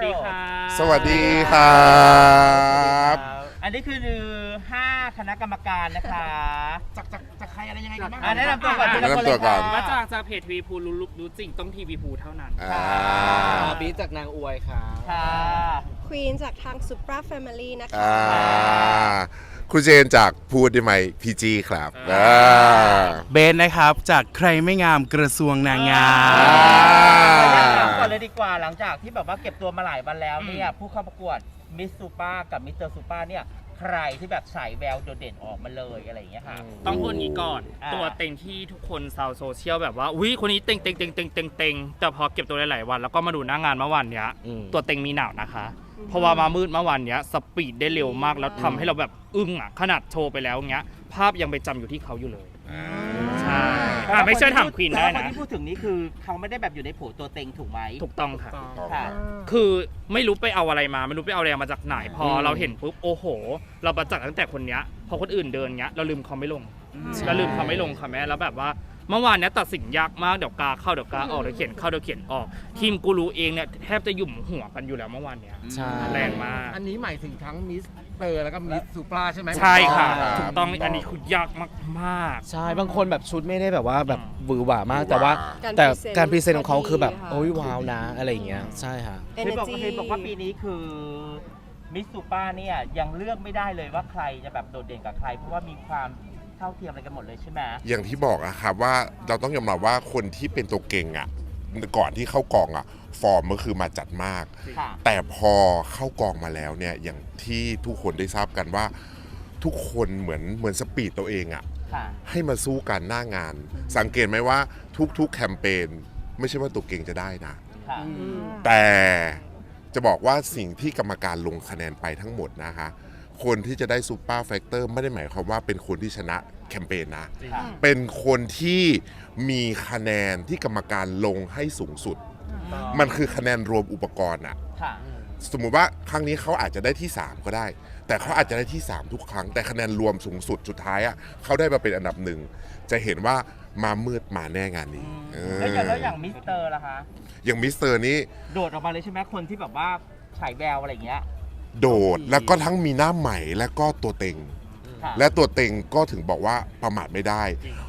สวัสดีค่ะสวัสดีครับอันนี้คือห้าคณะกรรมการนะคะจากจากจากใครอะไรยังไงกันบ้างอะแนะนำตัวก่อนทีละแนะคนนำเลตัวยก่อนค่ะมาจากจากเพจทีวีพูรู้รู้รู้จริงต้องทีวีพูเท่านั้นอ่าบีจากนางอวยครับค่ะ ควีนจากทาง Supra Family นะคะ อ่า คุณเจนจากพูดได้ไหมพีจีครับอ่าเบนนะครับจากใครไม่งามกระทรวงนางงามอ่าขออนุญาตถามก่อนเลยดีกว่าหลังจากที่แบบว่าเก็บตัวมาหลายวันแล้วเนี่ยผู้เข้าประกวดมิสซูเปอร์กับมิสเตอร์ซูเปอร์เนี่ยใครที่แบบฉายแววโดดเด่นออกมาเลยอะไรอย่างเงี้ยค่ะ ต้องพูดอย่างนี้ก่อน อ่า ตัวเต็งที่ทุกคนชาวโซเชียลแบบว่าอุ้ยคนนี้เต็งเต็งเต็งเต็งเต็งเต็งแต่พอเก็บตัวหลายๆวัน แล้วก็มาดูหน้างานเมื่อวานเนี้ย ตัวเต็งมีหนาวนะคะ เพราะว่ามามืดเมื่อวานเนี้ยสปีดได้เร็วมากแล้วทำให้เราแบบอึ้งอะขนาดโชว์ไปแล้วเงี้ย ภาพยังไปจำอยู่ที่เขาอยู่เลยใช่อะไม่เชื่อถามควีนได้แต่ว่านะ คนที่พูดถึงนี้คือเขาไม่ได้แบบอยู่ในโผตัวเต็งถูกไหมถูกต้องค่ะค่ะ คือไม่รู้ไปเอาอะไรมา ไม่รู้ไปเอาอะไรมาจากไหนพอเราเห็นปุ๊บโอ้โห เราประจักษ์ตั้งแต่คนเนี้ยพอคนอื่นเดินเงี้ยเราลืมเขาไม่ลงเราลืมเขาไม่ลงค่ะแม่แล้วแบบว่า เมื่อวานเนี้ยตัดสินยากมากเดี๋ยวกาเข้าเดี๋ยวกาออกเดี๋ยวเขียนเข้าเดี๋ยวเขียนออก ทีมกูรูเองเนี่ยแทบจะหยุ่มหัวกันอยู่แล้วเมื่อวานเนี้ยใช่ แรงมากอันนี้หมายถึงทั้งมิสเตอร์แล้วก็มิสซูปราใช่ไหมใช่ค่ะครับถูกต้องอันนี้คือยากมากใช่บางคนแบบชุดไม่ได้แบบว่าแบบอืมหวือหวามากแต่ว่า การแต่ present การพรีเซนต์ของเขาคือแบบค่ะ โอ้ยว้าวนะอะไรอย่างเงี้ยใช่ค่ะเห็นบอก Energy เห็นบอกว่าปีนี้คือมิสซูเปอร์เนี่ยยังเลือกไม่ได้เลยว่าใครจะแบบโดดเด่นกับใคร เพราะว่ามีความ เท่าเทียมอะไรกันหมดเลยใช่ไหมอย่างที่บอกอะครับว่าเราต้องยอมรับว่าคนที่เป็นตัวเก่งอะก่อนที่เข้ากองอะฟอร์มก็คือมาจัดมาก ค่ะ แต่พอเข้ากองมาแล้วเนี่ยอย่างที่ทุกคนได้ทราบกันว่า ทุกคนเหมือนเหมือนสปีดตัวเองอะ ค่ะ ให้มาสู้กันหน้างาน สังเกตไหมว่าทุกๆแคมเปญไม่ใช่ว่าตัวเก่งจะได้นะ ค่ะ แต่จะบอกว่าสิ่งที่กรรมการลงคะแนนไปทั้งหมดนะคะ คนที่จะได้ซูเปอร์แฟกเตอร์ไม่ได้หมายความว่าเป็นคนที่ชนะแคมเปญนะค่ะเป็นคนที่มีคะแนนที่กรรมการลงให้สูงสุด มันคือคะแนนรวมอุปกรณ์อะค่ะสมมุติว่าครั้งนี้เขาอาจจะได้ที่ 3 ก็ได้ แต่เขาอาจจะได้ที่ 3 ทุกครั้ง แต่คะแนนรวมสูงสุดสุดท้ายอะเขาได้มาเป็นอันดับหนึ่ง จะเห็นว่ามามืดมาแน่งานนี้เออแล้วอย่างแล้วอย่างมิสเตอร์ล่ะคะ อย่างมิสเตอร์นี้โดดออกมาเลยใช่ไหมคนที่แบบว่าฉายแววอะไรอย่างเงี้ย โดดแล้วก็ทั้งมีหน้าใหม่และก็ตัวเต็ง ค่ะและตัวเต็งก็ถึงบอกว่าประมาทไม่ได้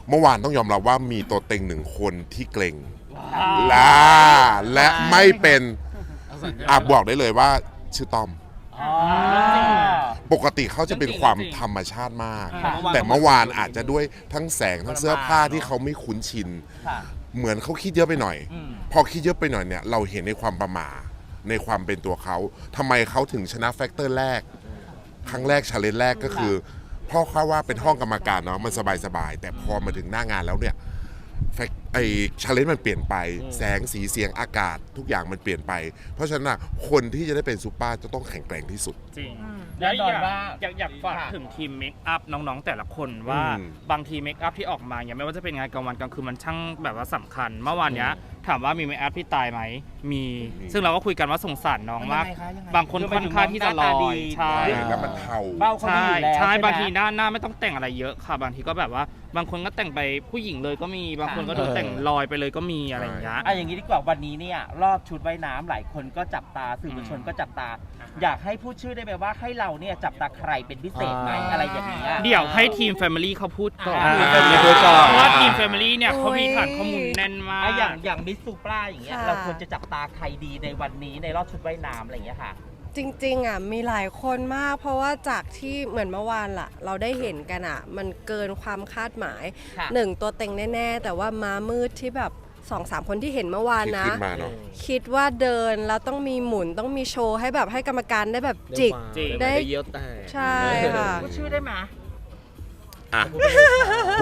เมื่อวานต้องยอมรับว่ามีตัวเต็งหนึ่งคนที่เกรงลาและไม่เป็นอะบอกได้เลยว่าชื่อต้อมอ๋อปกติเขาจะเป็นความธรรมชาติมาก ค่ะ แต่เมื่อวานอาจจะด้วยทั้งแสงทั้งเสื้อผ้าที่เขาไม่คุ้นชิน ค่ะ เหมือนเขาคิดเยอะไปหน่อยอืมพอคิดเยอะไปหน่อยเนี่ย เราเห็นในความประมาท ในความเป็นตัวเขาทำไมเขาถึงชนะแฟกเตอร์แรก ครั้งแรกชาเลนจ์แรกก็คือพ่อเข้าว่าเป็นห้องกรรมการเนาะมันสบายๆแต่พอมาถึงหน้างานแล้วเนี่ยแฟกไอชาเลนจ์มันเปลี่ยนไป แสงสีเสียงอากาศทุกอย่างมันเปลี่ยนไป เพราะฉะนั้นน่ะคนที่จะได้เป็นซูเปอร์จะต้องแข็งแกร่งที่สุด จริงแน่แล้วนอนอยากว่าอยากอยากฝากค่ะถึงทีมเมคอัพน้องๆ แต่ละคนว่าอืม บางทีเมคอัพที่ออกมาเนี่ยไม่ว่าจะเป็นงานกลางวันกลางคืนมันช่างแบบว่าสำคัญ เมื่อวานเนี้ยถามว่ามีเมคอัพที่ตายไหมมี ซึ่งเราก็คุยกันว่าสงสารน้องมากยังไงคะยังไงบางคนค่อนข้างที่จะลอยใช่เห็นแล้วมันเทา เบ้าเขาดีใช่อยู่แล้วใช่ไหม บางทีหน้าหน้าไม่ต้องแต่งอะไรเยอะค่ะ บางทีก็แบบว่า บางคนก็แต่งไปผู้หญิงเลยก็มีบางคนก็ดูเออแต่งลอยไปเลยก็มีอะไรอย่างเงี้ย อะอย่างนี้ดีกว่าวันนี้เนี่ยรอบชุดว่ายน้ำหลายคนก็จับตาสื่อมวลชนก็จับตา อยากให้พูดชื่อได้ไหมว่าให้เราเนี่ยจับตาใครเป็นพิเศษไหมอ่า อะไรอย่างเงี้ย เดี๋ยวให้ทีม Family เขาพูดก่อนอ่าเพ Family พูดก่อนราะว่าทีม Family เนี่ยโอ้ยเขามีฐานข้อมูลแน่นมาอะกอย่างอย่างมิสซูปราอย่างเงี้ยค่ะ เราควรจะจับตาใครดีในวันนี้ในรอบชุดว่ายน้ำอะไรอย่างเงี้ยค่ะ จริงๆอะมีหลายคนมาก เพราะว่าจากที่เหมือนเมื่อวานล่ะ เราได้เห็นกันอะ มันเกินความคาดหมายค่ะ หนึ่งตัวเต็งแน่ๆ แต่ว่าม้ามืดที่แบบสองสามคนที่เห็นเมื่อวานที่นะ ขึ้นมาเนาะ คิดว่าเดินแล้วต้องมีหมุนต้องมีโชว์ให้แบบให้กรรมการได้แบบจิก จริง ได้ ได้เยอะแต่ใช่ค่ะ พูดชื่อได้ไหมอะ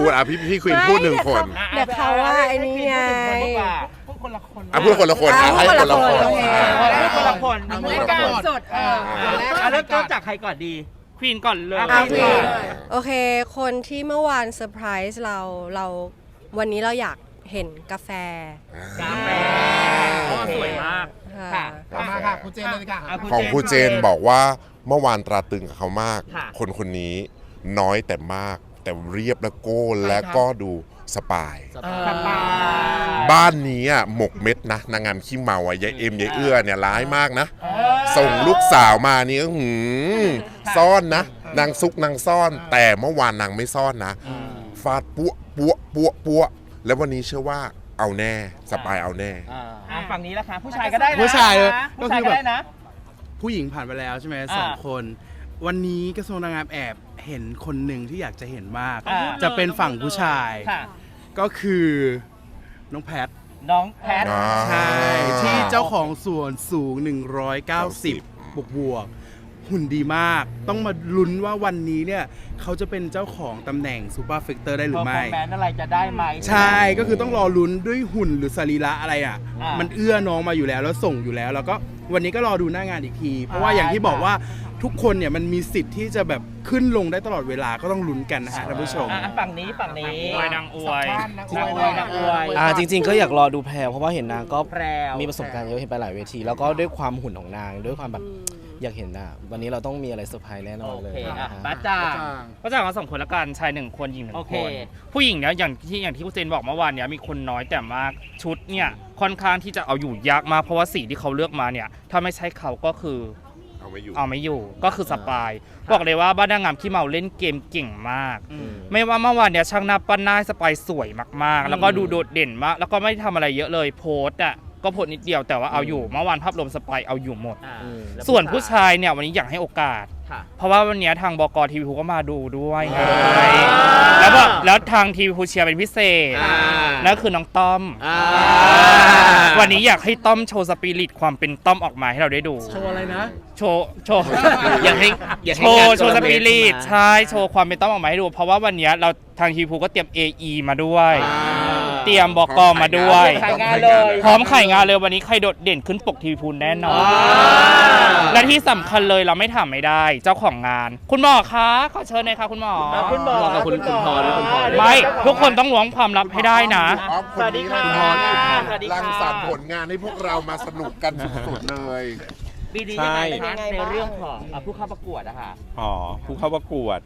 พูดอะพี่พี่ควีนพูดหนึ่งคนอะเดี๋ยวเขาว่าไอ้นี่ไง ให้พี่พูดคน ละคนอะพูดคนละคนอะอะให้พูดคนละคนโอเค อะพูดคนละคนเอาพูดพูคดนละก่คอนนสดเอออ่าอะเริ่มต้นจากใครก่อนดีควีนก่อนเลย อะอะพี่พี่ก่อน โอเค คนที่เมื่อวานเซอร์ไพรส์เราเราวันนี้เราอยากเห็นกาแฟกาแฟอ๋อสวยมาก ค่ะ ค่ะเอามาค่ะคุณเจนเลยค่ะอะ ของครูเจนบอกว่าเมื่อวานตราตรึงกับเขามาก ค่ะ คนคนนี้น้อยแต่มาก แต่เรียบและโก้ใครครับและก็ดู สปายสอ่าปาสปาย บ้านนี้อะหมกเม็ดนะนางงามขี้เมาอะยายเอ็มยายเอื้อเนี่ยร้ายมากนะเออส่งลูกสาวมานี่ก็หืมซ่อนนะ นางซุกนางซ่อน แต่เมื่อวานนางไม่ซ่อนนะฟาดปัวปัวปัวปัวแล้ววันนี้เชื่อว่าเอาแน่สปายเอาแน่ อ่าอะฝั่งนี้ละคะผู้ชายก็ได้นะผู้ชายเลยผู้ชายก็คือก็แบบ ได้นะ ผู้หญิงผ่านไปแล้วใช่ไหมอ่าสองคน วันนี้กระทรวงนางงามแอบเห็นคนหนึ่งที่อยากจะเห็นมาก อ่า จะเป็นฝั่งผู้ชาย ค่ะ ก็คือน้องแพทน้องแพทอ่าใช่ที่เจ้าของส่วนสูง 190 บวกบวกๆหุ่นดีมาก ต้องมาลุ้นว่าวันนี้เนี่ย เขาจะเป็นเจ้าของตำแหน่งซูเปอร์เฟกเตอร์ได้หรือไม่แมนอะไรจะได้ไหม ใช่ก็คือต้องรอลุ้นด้วยหุ่นหรือสรีระอะไรอะ อ่ามัมันเอื้อน้องมาอยู่แล้วแล้วส่งอยู่แล้ว แล้วก็วันนี้ก็รอดูหน้างานอีกที เพราะว่าใช่อย่างที่บอกค่ะว่า ทุกคนเนี่ยมันมีสิทธิ์ที่จะแบบขึ้นลงได้ตลอดเวลาก็ต้องลุ้นกันนะฮะท่านผู้ชม อะฝั่งนี้ฝั่งนี้ อวยนางอวยนางอวยนางอวย อ่าจริง ๆ ก็อยากรอดูแพรเพราะว่าเห็นนางก็แพรว มีประสบการณ์เยอะเห็นไปหลายเวที แล้วก็ด้วยความหุ่นของนางด้วยความแบบอยากเห็นอะวันนี้เราต้องมีอะไรเซอร์ไพรส์แน่นอนโอเลยเคอะนะฮะ ป้าจ่าง ก็จะมาสองคนละกันชายหนึ่งคนหญิงหนึ่งโอคเคน ผู้หญิงเนี่ยอย่างที่อย่างที่คุณเซนบอกเมื่อวานเนี่ยมีคนน้อยแต่มากชุดเนี่ยค่อนข้างที่จะเอาอยู่ยากมากเพราะว่าสีที่เขาเลือกมาเนี่ยถ้าไม่ใช่เขาก็คือ เอาไม่อยู่ เอาไม่อยู่ก็คือสปายบอกเลยว่าบ้านนางงามขี้เมาเล่นเกมเก่งมาก ไม่ว่าเมื่อวานเนี่ยช่างหน้าปั้นหน้าให้สปายสวยมากๆ แล้วก็ดูโดดเด่นมาก แล้วก็ไม่ทำอะไรเยอะเลยโพสต์อะก็โพสต์นิดเดียวแต่ว่าเอาอยู่เมื่อวานภาพรวมสปายเอาอยู่หมดอ่าอืมแล้ส่วนผู้ชายเนี่ยวันนี้อยากให้โอกาส ค่ะเพราะว่าวันนี้ทางบกทีวีพูก็มาดูด้วยไงอ่าแล้วก็แล้วทางทีวีพูเชียร์เป็นพิเศษอ่านั่นคือน้องต้อม อ่าวันนี้อยากให้ต้อมโชว์สปิริตความเป็นต้อมออกมาให้เราได้ดู โชว์อะไรนะ โชว์โชว์อยากให้อยากโชให้งานว์โชว์สทัวร์นาปิเมนต์ริตใช่ไหมใช่ โชว์ความเป็นต้อมออกมาให้ดู เพราะว่าวันนี้เราทางทีวีพูก็เตรียม AE มาด้วย อ่า เตรียมบกมาด้วย ขายงานเลย พร้อมไข่งานเลยวันนี้ใครโดดเด่นขึ้นปกทีวีพูแน่นอนและที่สำคัญเลยเราไม่ถามไม่ได้ เจ้าของงาน คุณหมอคะขอเชิญหน่อยค่ะคุณหมออะคุณหมอรอกับคุณคุณพรด้วยคุณพรด้วยไม่ ทุกคนต้องล้วงความลับให้ได้นะอ๋อสวัสดีค่ะนนี้สวัสดีค่ะ รังสรรค์ผลงานให้พวกเรามาสนุกกันสุดๆเลยปีนี้ยังไงใช่ คะในเรื่องของอะผู้เข้าประกวดอะค่ะ อ๋อผู้เข้าประกวด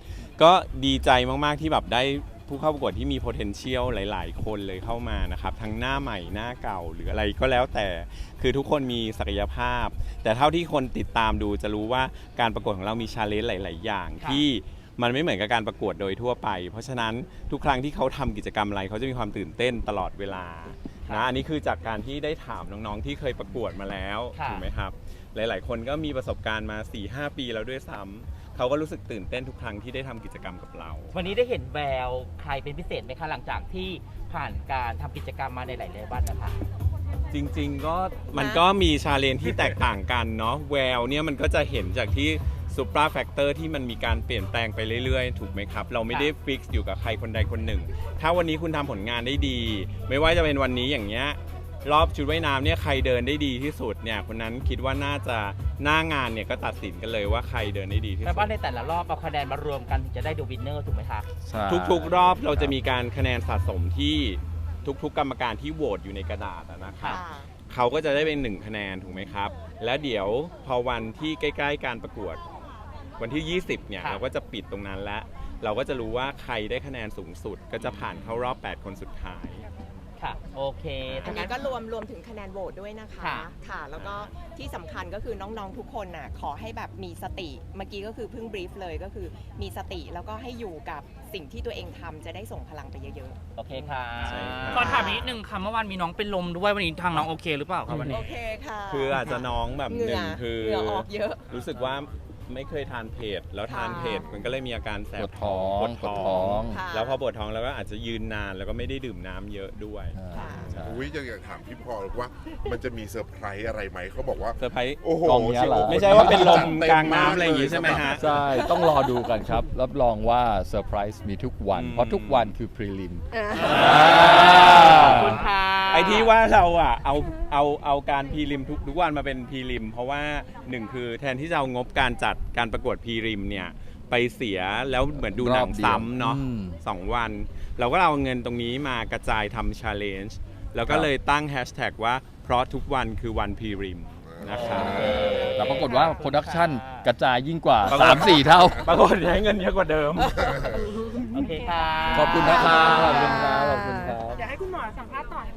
ก็ดีใจมาก ๆ ที่แบบได้ ผู้เข้าประกวดที่มี potential หลาย ๆ คนเลยเข้ามานะครับ ทั้งหน้าใหม่หน้าเก่าหรืออะไรก็แล้วแต่คือทุกคนมีศักยภาพ แต่เท่าที่คนติดตามดูจะรู้ว่าการประกวดของเรามีชาเลนจ์หลาย ๆ อย่างค่ะที่มันไม่เหมือนกับการประกวดโดยทั่วไป เพราะฉะนั้นทุกครั้งที่เขาทำกิจกรรมอะไรเขาจะมีความตื่นเต้นตลอดเวลานะอันนี้คือจากการที่ได้ถามน้องๆที่เคยประกวดมาแล้วค่ะถูกไหมครับ หลาย ๆ คนก็มีประสบการณ์มา 4-5 ปีแล้วด้วยซ้ำ เขาก็รู้สึกตื่นเต้นทุกครั้งที่ได้ทำกิจกรรมกับเรา วันนี้ได้เห็นแววใครเป็นพิเศษไหมคะหลังจากที่ผ่านการทำกิจกรรมมาในหลายๆวันนะคะ จริงๆก็มันก็มีชาเลนจ์ที่แตกต่างกันเนาะแววเนี่ยมันก็จะเห็นจากที่ซูปราแฟกเตอร์ที่มันมีการเปลี่ยนแปลงไปเรื่อยๆ ถูกไหมครับ เราไม่ได้ฟิกซ์อยู่กับใครคนใดคนหนึ่ง ถ้าวันนี้คุณทำผลงานได้ดี ไม่ว่าจะเป็นวันนี้อย่างเงี้ย รอบชุดว่ายน้ำเนี่ยใครเดินได้ดีที่สุดเนี่ยคนนั้นคิดว่าน่าจะหน้างานเนี่ยก็ตัดสินกันเลยว่าใครเดินได้ดีที่แปลสุด ว่าในแต่ละรอบเอาคะแนนมารวมกันถึงจะได้ดูวินเนอร์ถูกไหมคะทุกๆรอบเราจะมีการคะแนนสะสมที่ทุกๆ กรรมการที่โหวตอยู่ในกระดาษอะนะครับเขาก็จะได้เป็นหนึ่งคะแนนถูกไหมครับ แล้วเดี๋ยวพอวันที่ใกล้ๆการประกวด วันที่ 20เนี่ยค่ะ เราก็จะปิดตรงนั้นแล้ว เราก็จะรู้ว่าใครได้คะแนนสูงสุด ก็จะผ่านเข้ารอบ 8 คนสุดท้าย ค่ะ โอเคอัถ้านงั้นี้น ก็รวมรวมถึงคะแนนโหวตด้วยนะคะ ค่ะ ค่ะ แล้วก็ที่สำคัญก็คือน้องๆทุกคนน่ะขอให้แบบมีสติ เมื่อกี้ก็คือเพิ่งบรีฟเลยก็คือมีสติแล้วก็ให้อยู่กับสิ่งที่ตัวเองทำจะได้ส่งพลังไปเยอะ โอเคค่ะ ใช่ครับ ขอถามนิดนึงค่ะเมื่อวานมีน้องเป็นลมด้วยวันนี้ทางน้องโอเคหรือเปล่าครับวันๆ นี้ โอเคค่ะคืออาจจะน้องแบบเหหงื่นึ่องคือเหงื่อออกเยอะ รู้สึกว่า ไม่เคยทานเผ็ดแล้วทานค่ะเผ็ดมันก็เลยมีอาการแสบปวดท้องปวดปวดท้ท้อองงค่ะ แล้วพอปวดท้องแล้วก็อาจจะยืนนานแล้วก็ไม่ได้ดื่มน้ำเยอะด้วยค่ะอุ้ยอยากถามพี่พอว่า มันจะมีเซอร์ไพรส์อะไรไหมเขาบอกว่า เซอร์ไพรส์โอ้โหกองเนี้ยเหรอ ไม่ใช่ว่าเป็นลมกลางน้ำอะไรอย่างงี้ใช่ไหมฮะ ใช่ ต้องรอดูกันครับ รับรองว่าเซอร์ไพรส์มีทุกวัน อืม เพราะทุกวันคือพรีลิม ขอบคุณค่ะ ไอที่ว่าเราอะเอาเอาเอาการพรีริมทุกทุกวันมาเป็นพรีริม เพราะว่าหนึ่งคือแทนที่จะเอางบการจัดการประกวดพรีริมเนี่ยไปเสียแล้วเหมือนดูหนังซ้ำเนาะอืมสองวัน เราก็เอาเงินตรงนี้มากระจายทำชาเลนจ์แล้วก็ครับเลยตั้งแฮชแท็กว่าเพราะทุกวันคือวันพรีริมนะครับแต่ปรากฏว่าโปรดักชันกระจายยิ่งกว่าปรากฏ3-4 เท่า ปรากฏใช้เงินเยอะกว่าเดิม โอเคค่ะ ขอบคุณนะครับขอบคุณครับ